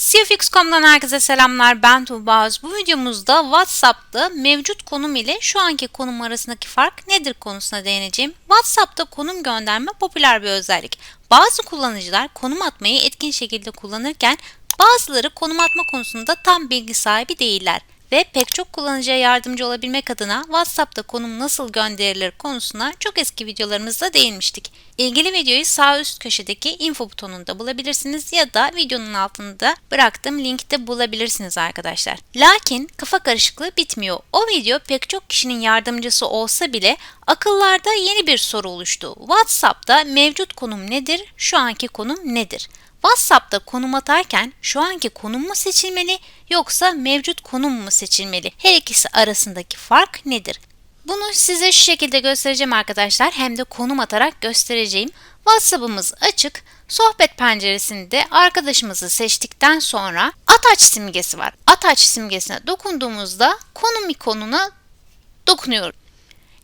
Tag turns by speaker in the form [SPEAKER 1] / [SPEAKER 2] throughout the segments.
[SPEAKER 1] CFX.com'dan herkese selamlar. Ben Tuğba Öz. Bu videomuzda WhatsApp'ta mevcut konum ile şu anki konum arasındaki fark nedir konusuna değineceğim. WhatsApp'ta konum gönderme popüler bir özellik. Bazı kullanıcılar konum atmayı etkin şekilde kullanırken bazıları konum atma konusunda tam bilgi sahibi değiller ve pek çok kullanıcıya yardımcı olabilmek adına WhatsApp'ta konum nasıl gönderilir konusuna çok eski videolarımızda değinmiştik. İlgili videoyu sağ üst köşedeki info butonunda bulabilirsiniz ya da videonun altında bıraktığım linkte bulabilirsiniz arkadaşlar. Lakin kafa karışıklığı bitmiyor. O video pek çok kişinin yardımcısı olsa bile akıllarda yeni bir soru oluştu. WhatsApp'ta mevcut konum nedir, şu anki konum nedir? WhatsApp'ta konum atarken şu anki konum mu seçilmeli yoksa mevcut konum mu seçilmeli? Her ikisi arasındaki fark nedir? Bunu size şu şekilde göstereceğim arkadaşlar. Hem de konum atarak göstereceğim. WhatsApp'ımız açık. Sohbet penceresinde arkadaşımızı seçtikten sonra ataç simgesi var. Ataç simgesine dokunduğumuzda konum ikonuna dokunuyoruz.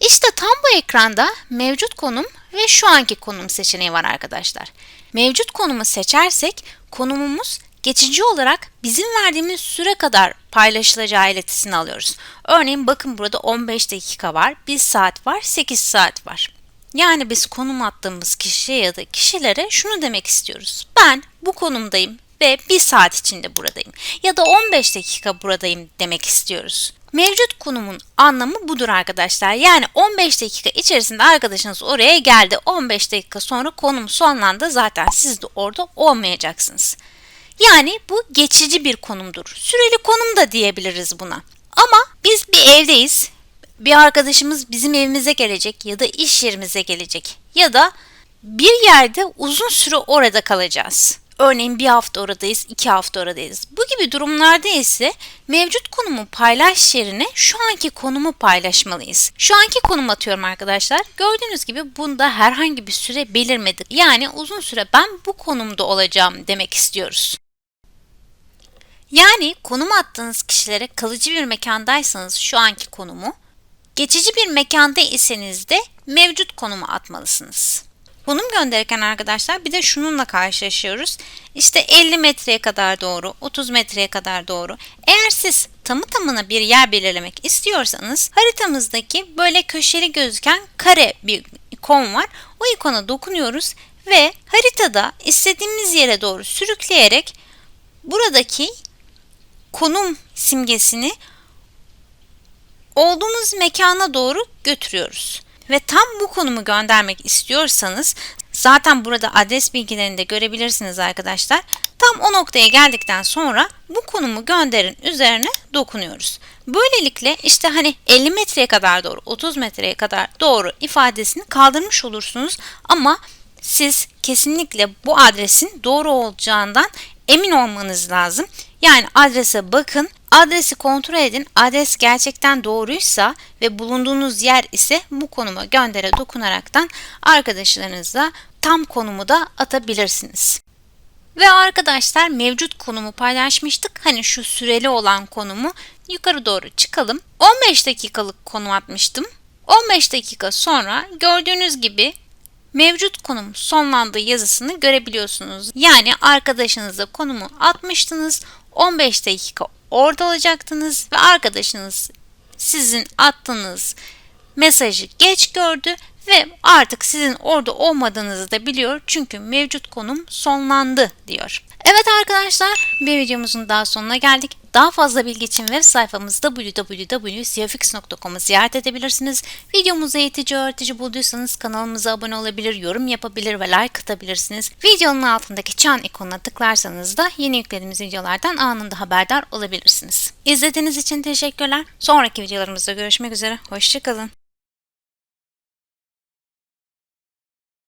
[SPEAKER 1] İşte tam bu ekranda mevcut konum ve şu anki konum seçeneği var arkadaşlar. Mevcut konumu seçersek konumumuz geçici olarak bizim verdiğimiz süre kadar paylaşılacağı iletisini alıyoruz. Örneğin bakın burada 15 dakika var, 1 saat var, 8 saat var. Yani biz konum attığımız kişiye ya da kişilere şunu demek istiyoruz. Ben bu konumdayım ve 1 saat içinde buradayım ya da 15 dakika buradayım demek istiyoruz. Mevcut konumun anlamı budur arkadaşlar. Yani 15 dakika içerisinde arkadaşınız oraya geldi. 15 dakika sonra konum sonlandı. Zaten siz de orada olmayacaksınız. Yani bu geçici bir konumdur. Süreli konum da diyebiliriz buna. Ama biz bir evdeyiz. Bir arkadaşımız bizim evimize gelecek ya da iş yerimize gelecek ya da bir yerde uzun süre orada kalacağız. Örneğin bir hafta oradayız, iki hafta oradayız. Bu gibi durumlarda ise mevcut konumu paylaş yerine şu anki konumu paylaşmalıyız. Şu anki konum atıyorum arkadaşlar. Gördüğünüz gibi bunda herhangi bir süre belirmedik. Yani uzun süre ben bu konumda olacağım demek istiyoruz. Yani konum attığınız kişilere kalıcı bir mekandaysanız şu anki konumu, geçici bir mekanda iseniz de mevcut konumu atmalısınız. Konum gönderirken arkadaşlar bir de şununla karşılaşıyoruz. İşte 50 metreye kadar doğru, 30 metreye kadar doğru. Eğer siz tamı tamına bir yer belirlemek istiyorsanız haritamızdaki böyle köşeli gözüken kare bir ikon var. O ikona dokunuyoruz ve haritada istediğimiz yere doğru sürükleyerek buradaki konum simgesini olduğumuz mekana doğru götürüyoruz ve tam bu konumu göndermek istiyorsanız zaten burada adres bilgilerini de görebilirsiniz arkadaşlar. Tam o noktaya geldikten sonra bu konumu gönderin üzerine dokunuyoruz. Böylelikle işte hani 50 metreye kadar doğru 30 metreye kadar doğru ifadesini kaldırmış olursunuz ama siz kesinlikle bu adresin doğru olacağından emin olmanız lazım. Yani adrese bakın, adresi kontrol edin. Adres gerçekten doğruysa ve bulunduğunuz yer ise bu konuma göndere dokunaraktan arkadaşlarınızla tam konumu da atabilirsiniz. Ve arkadaşlar mevcut konumu paylaşmıştık. Hani şu süreli olan konumu yukarı doğru çıkalım. 15 dakikalık konum atmıştım. 15 dakika sonra gördüğünüz gibi mevcut konum sonlandığı yazısını görebiliyorsunuz. Yani arkadaşınıza konumu atmıştınız. 15 dakika orada olacaktınız ve arkadaşınız sizin attığınız mesajı geç gördü ve artık sizin orada olmadığınızı da biliyor çünkü mevcut konum sonlandı diyor. Evet arkadaşlar bir videomuzun daha sonuna geldik. Daha fazla bilgi için web sayfamızda www.cfx.com'u ziyaret edebilirsiniz. Videomuzu eğitici öğretici bulduysanız kanalımıza abone olabilir, yorum yapabilir ve like atabilirsiniz. Videonun altındaki çan ikonuna tıklarsanız da yeni yüklediğimiz videolardan anında haberdar olabilirsiniz. İzlediğiniz için teşekkürler. Sonraki videolarımızda görüşmek üzere. Hoşçakalın.